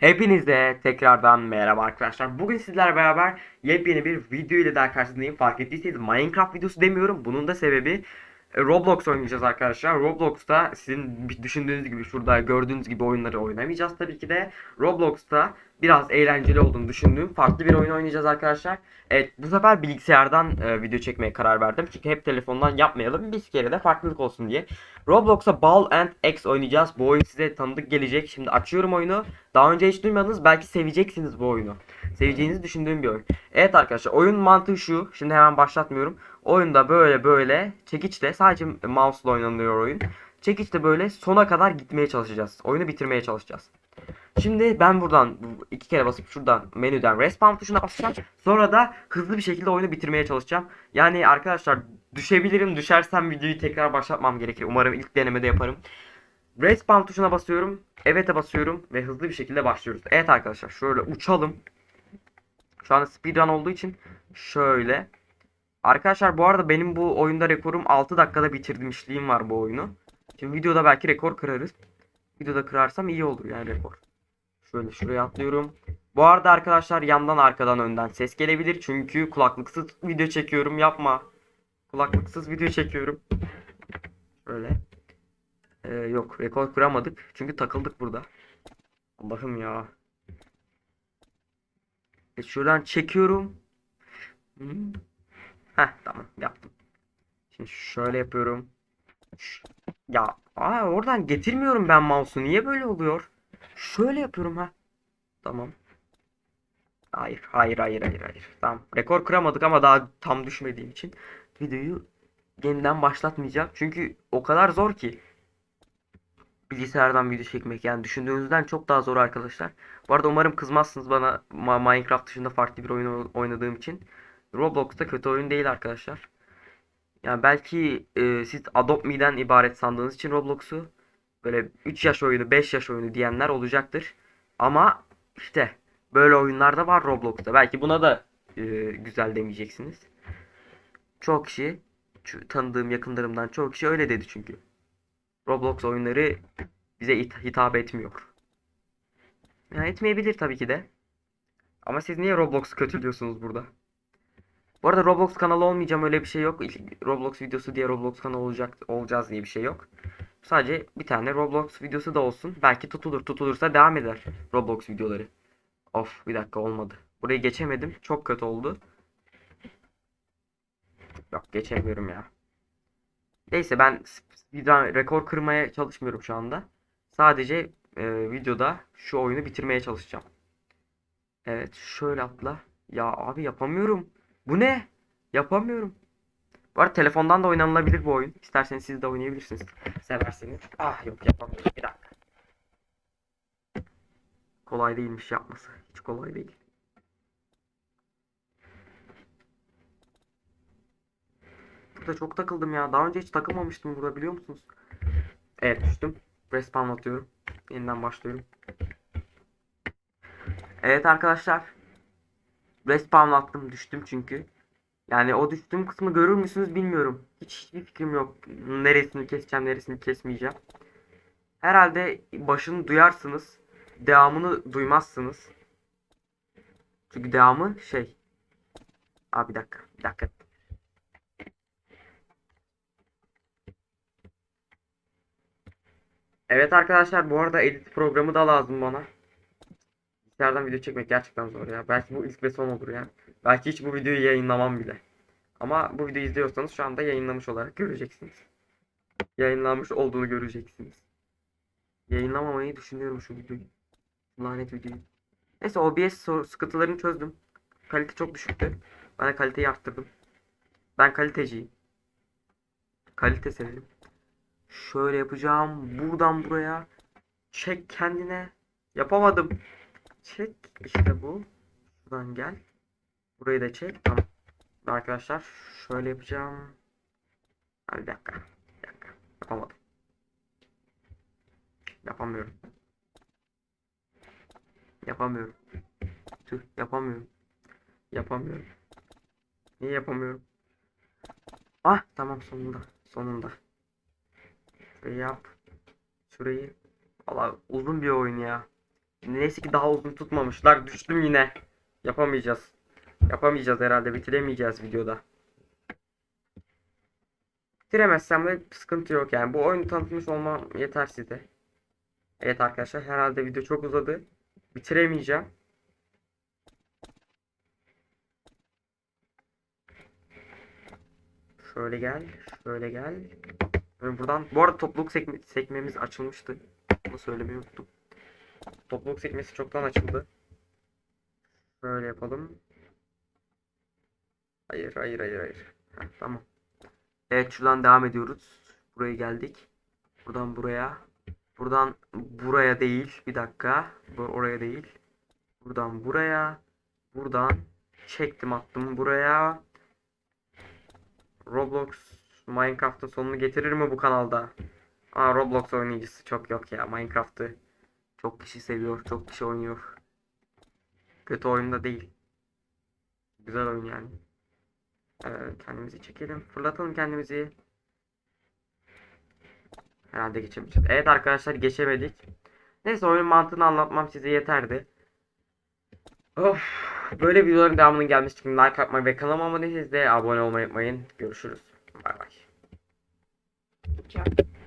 Hepinize tekrardan merhaba arkadaşlar. Bugün sizlerle beraber yepyeni bir video ile daha karşınızdayım. Fark ettiyseniz Minecraft videosu demiyorum. Bunun da sebebi Roblox oynayacağız arkadaşlar. Roblox'ta sizin düşündüğünüz gibi şurada gördüğünüz gibi oyunları oynamayacağız tabii ki de. Roblox'ta biraz eğlenceli olduğunu düşündüğüm farklı bir oyun oynayacağız arkadaşlar. Evet bu sefer bilgisayardan e, video çekmeye karar verdim. Çünkü hep telefondan yapmayalım. Bir kere de farklılık olsun diye. Roblox'a Ball and X oynayacağız. Bu oyun size tanıdık gelecek. Şimdi açıyorum oyunu. Daha önce hiç duymadınız. Belki seveceksiniz bu oyunu. Seveceğinizi düşündüğüm bir oyun. Evet arkadaşlar oyun mantığı şu. Şimdi hemen başlatmıyorum. Oyunda böyle böyle çekiçle sadece mouse'la oynanıyor oyun. Çekiçle böyle sona kadar gitmeye çalışacağız. Oyunu bitirmeye çalışacağız. Şimdi ben buradan iki kere basıp şuradan menüden respawn tuşuna basacağım. Sonra da hızlı bir şekilde oyunu bitirmeye çalışacağım. Yani arkadaşlar düşebilirim. Düşersem videoyu tekrar başlatmam gerekir. Umarım ilk denemede yaparım. Respawn tuşuna basıyorum. Evet'e basıyorum ve hızlı bir şekilde başlıyoruz. Evet arkadaşlar şöyle uçalım. Şu anda speedrun olduğu için şöyle. Arkadaşlar bu arada benim bu oyunda rekorum 6 dakikada bitirmişliğim var bu oyunu. Şimdi videoda belki rekor kırarız. Videoda kırarsam iyi olur yani rekor. Şöyle şuraya atlıyorum. Bu arada arkadaşlar yandan arkadan önden ses gelebilir. Çünkü kulaklıksız video çekiyorum. Yapma. Kulaklıksız video çekiyorum. Şöyle. Ee, yok rekor kıramadık. Çünkü takıldık burada. Allah'ım ya. E şuradan çekiyorum. Heh tamam yaptım. Şimdi şöyle yapıyorum. Ya aa, oradan getirmiyorum ben mouse'u. Niye böyle oluyor? Şöyle yapıyorum ha. Tamam. Hayır, hayır, hayır, hayır, hayır. Tamam. Rekor kıramadık ama daha tam düşmediğim için videoyu yeniden başlatmayacağım. Çünkü o kadar zor ki bilgisayardan video çekmek yani düşündüğünüzden çok daha zor arkadaşlar. Bu arada umarım kızmazsınız bana Minecraft dışında farklı bir oyun oynadığım için. Roblox'ta kötü oyun değil arkadaşlar. Yani belki e, siz Adopt Me'den ibaret sandığınız için Roblox'u böyle 3 yaş oyunu, 5 yaş oyunu diyenler olacaktır. Ama işte böyle oyunlar da var Roblox'ta. Belki buna da e, güzel demeyeceksiniz. Çok kişi tanıdığım yakınlarımdan çok kişi öyle dedi çünkü. Roblox oyunları bize hit- hitap etmiyor. Yani etmeyebilir tabii ki de. Ama siz niye Roblox'u kötülüyorsunuz burada? Bu arada Roblox kanalı olmayacağım öyle bir şey yok. Roblox videosu diye Roblox kanalı olacak olacağız diye bir şey yok. Sadece bir tane Roblox videosu da olsun. Belki tutulur. Tutulursa devam eder Roblox videoları. Of bir dakika olmadı. Burayı geçemedim. Çok kötü oldu. Yok geçemiyorum ya. Neyse ben speedrun rekor kırmaya çalışmıyorum şu anda. Sadece e, videoda şu oyunu bitirmeye çalışacağım. Evet şöyle atla. Ya abi yapamıyorum. Bu ne? Yapamıyorum. Bu arada telefondan da oynanılabilir bu oyun. İsterseniz siz de oynayabilirsiniz. Severseniz. Ah yok yapamıyorum. Bir dakika. Kolay değilmiş yapması. Hiç kolay değil. Burada çok takıldım ya. Daha önce hiç takılmamıştım burada biliyor musunuz? Evet düştüm. Respawn atıyorum. Yeniden başlıyorum. Evet arkadaşlar. Respawn attım düştüm çünkü. Yani o düştüğüm kısmı görür müsünüz bilmiyorum. Hiç hiçbir fikrim yok. Neresini keseceğim, neresini kesmeyeceğim. Herhalde başını duyarsınız. Devamını duymazsınız. Çünkü devamı şey. Aa bir dakika, bir dakika. Evet arkadaşlar bu arada edit programı da lazım bana. Bilgisayardan video çekmek gerçekten zor ya. Belki bu ilk ve son olur ya. Belki hiç bu videoyu yayınlamam bile. Ama bu videoyu izliyorsanız şu anda yayınlamış olarak göreceksiniz. Yayınlanmış olduğunu göreceksiniz. Yayınlamamayı düşünüyorum şu videoyu. Lanet videoyu. Neyse OBS sıkıntılarını çözdüm. Kalite çok düşüktü. De kaliteyi arttırdım. Ben kaliteciyim. Kalite severim. Şöyle yapacağım. Buradan buraya. Çek kendine. Yapamadım. Çek. İşte bu. Buradan gel. Burayı da çek. Tamam. Arkadaşlar şöyle yapacağım. Ha, bir dakika. Bir dakika. Yapamadım. Yapamıyorum. Yapamıyorum. Tüh yapamıyorum. Yapamıyorum. Niye yapamıyorum? Ah tamam sonunda. Sonunda. Şurayı yap. Şurayı. Valla uzun bir oyun ya. Neyse ki daha uzun tutmamışlar. Düştüm yine. Yapamayacağız. Yapamayacağız herhalde. Bitiremeyeceğiz videoda. Bitiremezsem de sıkıntı yok yani. Bu oyunu tanıtmış olmam yeter size. Evet arkadaşlar herhalde video çok uzadı. Bitiremeyeceğim. Şöyle gel. Şöyle gel. Buradan bu arada topluluk sekme, sekmemiz açılmıştı. Bunu söylemeyi unuttum. Topluluk sekmesi çoktan açıldı. Şöyle yapalım. Hayır hayır hayır hayır. Heh, tamam. Evet şuradan devam ediyoruz. Buraya geldik. Buradan buraya. Buradan buraya değil. Bir dakika. Oraya değil. Buradan buraya. Buradan çektim attım buraya. Roblox Minecraft'ın sonunu getirir mi bu kanalda? Aa Roblox oynayıcısı çok yok ya. Minecraft'ı çok kişi seviyor, çok kişi oynuyor. Kötü oyunda değil. Güzel oyun yani. Ee, kendimizi çekelim. Fırlatalım kendimizi. Herhalde geçemeyeceğiz. Evet arkadaşlar geçemedik. Neyse oyun mantığını anlatmam size yeterdi. Of. Böyle videoların devamının gelmesi için like atmayı ve kanalıma abone olmayı unutmayın. Görüşürüz. Bay bay. yapacağım.